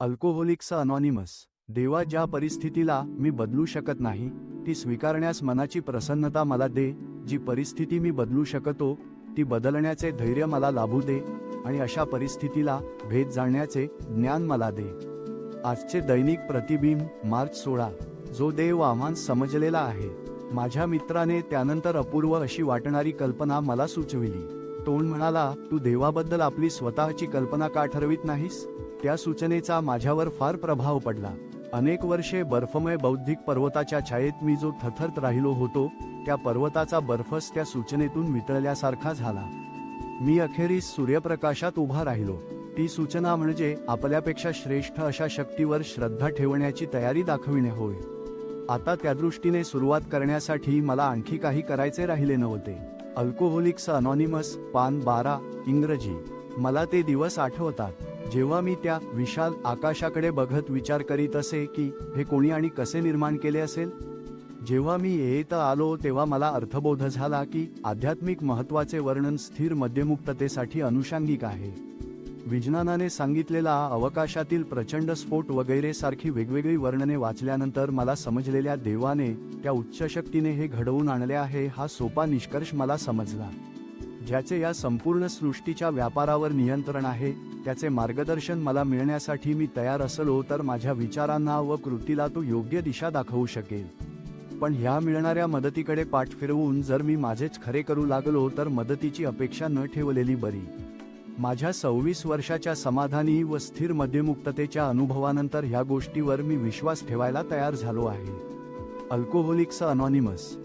Alcoholics anonymous. देवा ज्या परिस्थितीला मी बदलू शकत नाही ती स्वीकारण्यास मनाची प्रसन्नता मला दे. जी परिस्थिती मी बदलू शकतो ती बदलण्याचे धैर्य मला लाभू दे आणि अशा परिस्थितीला भेद जाणण्याचे ज्ञान मला दे. आजचे दैनिक प्रतिबिंब मार्च सोळा. जो देव आव्हान समजलेला आहे. माझ्या मित्राने त्यानंतर अपूर्व अशी वाटणारी कल्पना मला सुचविली. तोंड म्हणाला तू देवाबद्दल आपली स्वतःची कल्पना का ठरवित नाहीस त्या सूचनेचा माझ्यावर फार प्रभाव पडला. अनेक वर्षे बर्फमय बौद्धिक पर्वताच्या छायेत मी जो थथरत राहिलो होतो त्या पर्वताचा बर्फच त्या सूचनेतून वितळल्यासारखा झाला. मी अखेरीस सूर्यप्रकाशात उभा राहिलो. ती सूचना म्हणजे आपल्यापेक्षा श्रेष्ठ अशा शक्तीवर श्रद्धा ठेवण्याची तयारी दाखविणे होय. आता त्या दृष्टीने सुरुवात करण्यासाठी मला आणखी काही करायचे राहिले नव्हते. अल्कोहोलिक्स अनॉनिमस पान बारा इंग्रजी. मला ते दिवस आठवतात. जेव्हा मी त्या विशाल आकाशाकडे बघत विचार करीत असे की हे कोणी आणि कसे निर्माण केले असेल? जेव्हा मी येत आलो तेव्हा मला अर्थबोध झाला की आध्यात्मिक महत्त्वाचे वर्णन स्थिर मध्यमुक्ततेसाठी अनुषंगिक आहे. विज्ञानाने सांगितलेला अवकाशातील प्रचंड स्फोट वगैरे सारखी वेगवेगळी वर्णने वाचल्यानंतर मला समजलेल्या देवाने त्या उच्च शक्तीने हे घडवून आणले आहे हा सोपा निष्कर्ष मला समजला. ज्याचे या संपूर्ण सृष्टीच्या व्यापारावर नियंत्रण आहे त्याचे मार्गदर्शन मला मिळण्यासाठी मी तयार असलो तर माझ्या विचारांना व कृतीला तो योग्य दिशा दाखवू शकेल. पण ह्या मिळणाऱ्या मदतीकडे पाठ फिरवून जर मी माझेच खरे करू लागलो तर मदतीची अपेक्षा न ठेवलेली बरी. माझ्या सव्वीस वर्षाच्या समाधानी व स्थिर मध्यमुक्ततेच्या अनुभवानंतर ह्या गोष्टीवर मी विश्वास ठेवायला तयार झालो आहे. Alcoholics anonymous